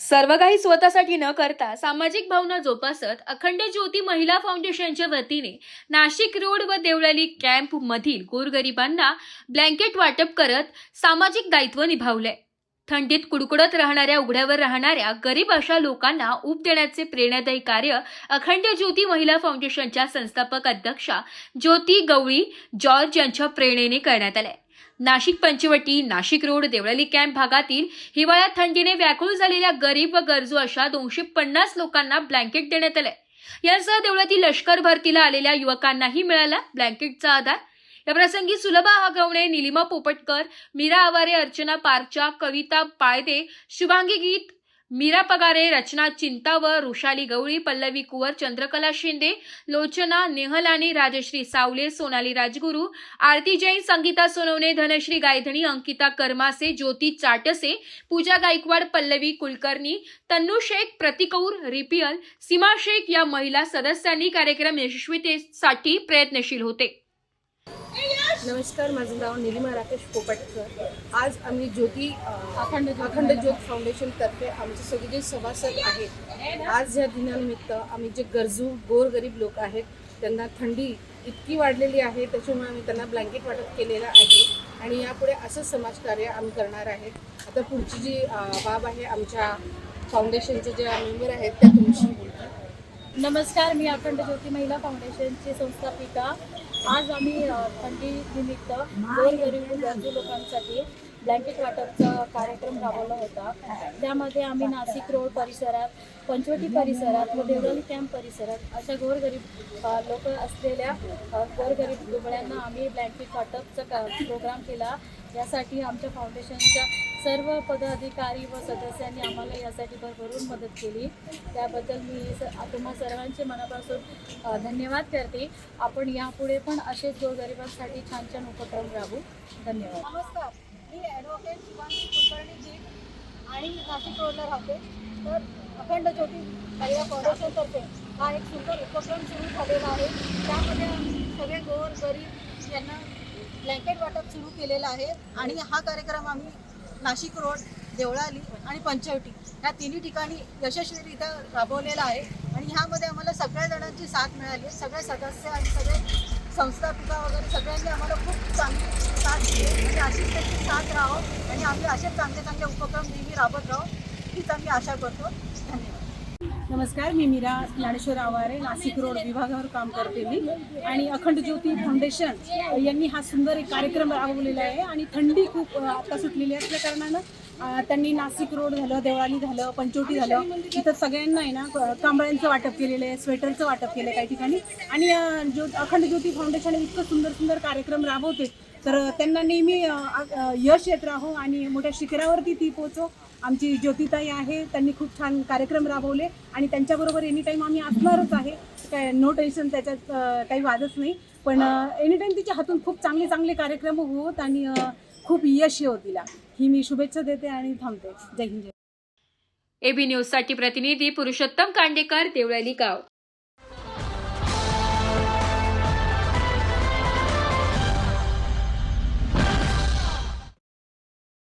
सर्व काही स्वतःसाठी न करता सामाजिक भावना जोपासत अखंड ज्योती महिला फाउंडेशनच्या वतीने नाशिक रोड व देवळाली कॅम्प मधील गोरगरिबांना ब्लँकेट वाटप करत सामाजिक दायित्व निभावले थंडीत कुडकुडत राहणाऱ्या उघड्यावर राहणाऱ्या गरीब अशा लोकांना ऊब देण्याचे प्रेरणादायी कार्य अखंड ज्योती महिला फाउंडेशनच्या संस्थापक अध्यक्षा ज्योती गवळी जॉर्ज यांच्या प्रेरणेने करण्यात आले नाशिक पंचवटी नाशिक रोड देवळाली कॅम्प भागातील हिवाळ्यात थंडीने व्याकुळ झालेल्या गरीब व गरजू अशा दोनशे पन्नास लोकांना ब्लँकेट देण्यात आले यासह देवळातील लष्कर भरतीला आलेल्या युवकांनाही मिळाला ब्लँकेटचा आधार. या प्रसंगी सुलभा हगवणे निलिमा पोपटकर मीरा आवारे अर्चना पारचा कविता पायदे शुभांगी गीत मीरा पगारे रचना चिंतावर रुशाली गवळी पल्लवी कुवर चंद्रकला शिंदे लोचना नेहलानी राजश्री सावले सोनाली राजगुरू आरती जैन संगीता सोनवणे धनश्री गायधणी अंकिता कर्मासे ज्योती चाटसे पूजा गायकवाड पल्लवी कुलकर्णी तन्नू शेख प्रतिकौर रिपियल सीमा शेख या महिला सदस्यांनी कार्यक्रम यशस्वीतेसाठी प्रयत्नशील होते. नमस्कार माझं नाव निलिमा राकेश पोपटकर. आज आम्ही ज्योती अखंड अखंड ज्योत फाउंडेशनतर्फे आमचे सगळे जे सभासद आहेत आज या दिनानिमित्त आम्ही जे गरजू गोरगरीब लोक आहेत त्यांना थंडी इतकी वाढलेली आहे त्याच्यामुळे आम्ही त्यांना ब्लँकेट वाटप केलेलं आहे आणि यापुढे असं समाजकार्य आम्ही करणार आहेत. आता पुढची जी बाब आहे आमच्या फाउंडेशनचे जे मेंबर आहेत त्या तुमची नमस्कार मी अखंड ज्योती महिला फाउंडेशनची संस्थापिका. आज आम्ही थंडी निमित्त गोरगरीब गरजू लोकांसाठी ब्लँकेट वाटपचा कार्यक्रम राबवला होता. त्यामध्ये आम्ही नाशिक रोड परिसरात पंचवटी परिसरात व देवळाली कॅम्प परिसरात अशा गोरगरीब लोक असलेल्या गोरगरीब दुबळ्यांना आम्ही ब्लँकेट वाटपचा का प्रोग्राम केला. यासाठी आमच्या फाउंडेशनच्या सर्व पदाधिकारी व सदस्यांनी आम्हाला यासाठी भरभरून मदत केली. त्याबद्दल मी स तुम्हा सर्वांचे मनापासून धन्यवाद करते. आपण यापुढे पण असेच गोरगरिबांसाठी छान छान उपक्रम राबू धन्यवाद. नमस्कार. मी ॲडव्होकेट शिवानी कुलकर्णीजी आणि नाशिक रोडला राहते तर अखंड ज्योती महिला फाउंडेशनतर्फे हा एक सुंदर उपक्रम सुरू झालेला आहे. त्यामध्ये आम्ही सगळे गोर गरीब यांना ब्लँकेट वाटप सुरू केलेलं आहे. आणि हा कार्यक्रम आम्ही नाशिक रोड देवळाली आणि पंचवटी. या तिन्ही ठिकाणी यशस्वीरित्या राबवलेला आहे. आणि ह्यामध्ये आम्हाला सगळ्या जणांची साथ मिळाली सगळे सदस्य आणि सगळे संस्थापिका वगैरे सगळ्यांनी आम्हाला खूप चांगली साथ दिली आणि म्हणजे अशीच त्यांची साथ राहो आणि आम्ही असेच चांगले चांगले उपक्रम नेहमी राबत राहो हीच आम्ही आशा करतो. नमस्कार मी मीरा ज्ञानेश्वर आवारे नाशिक रोड विभागावर काम करते मी. आणि अखंड ज्योती फाउंडेशन यांनी हा सुंदर एक कार्यक्रम राबवलेला आहे. आणि थंडी खूप आता सुटलेली असल्या कारणानं त्यांनी नाशिक रोड झालं देवळाली झालं पंचवटी झालं. तिथं सगळ्यांना आहे ना कांबळ्यांचं वाटप केलेलं आहे स्वेटरचं वाटप केलं आहे काही ठिकाणी. आणि ज्यो अखंड ज्योती फाउंडेशन इतकं सुंदर सुंदर कार्यक्रम राबवते. तर त्यांना नेहमी यश येत राहो आणि मोठ्या शिखरावरती ती पोचो. आमची ज्योतिताई आहे त्यांनी खूप छान कार्यक्रम राबवले. आणि त्यांच्याबरोबर एनी टाईम आम्ही असणारच आहे. काय नो टेन्शन त्याच्यात काही वादच नाही. पण एनी टाईम तिच्या हातून खूप चांगले चांगले कार्यक्रम होत आणि खूप यश येऊ तिला. ही मी शुभेच्छा देते आणि थांबते. जय हिंद. जय एबी न्यूजसाठी प्रतिनिधी पुरुषोत्तम कांडेकर देवळाली गाव.